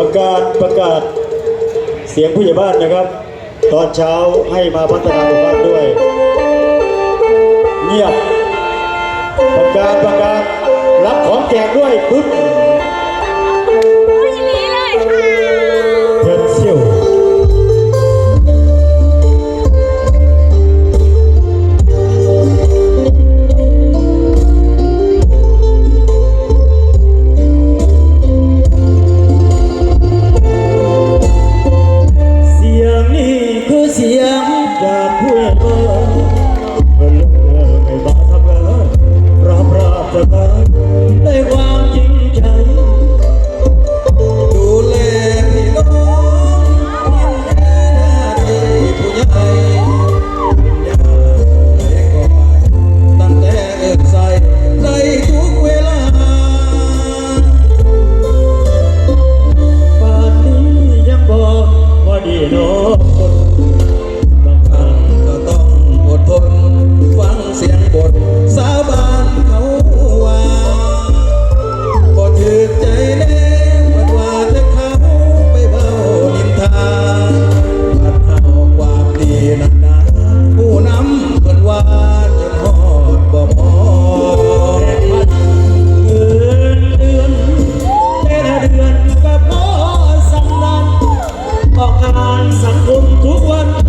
ประกาศประกาศเสียงผู้ใหญ่บ้านนะครับ ตอนเช้าให้มาพัฒนาหมู่บ้านด้วย เงียบประกาศประกาศรับของแจกด้วยปึ๊บ สังคมทุกวัน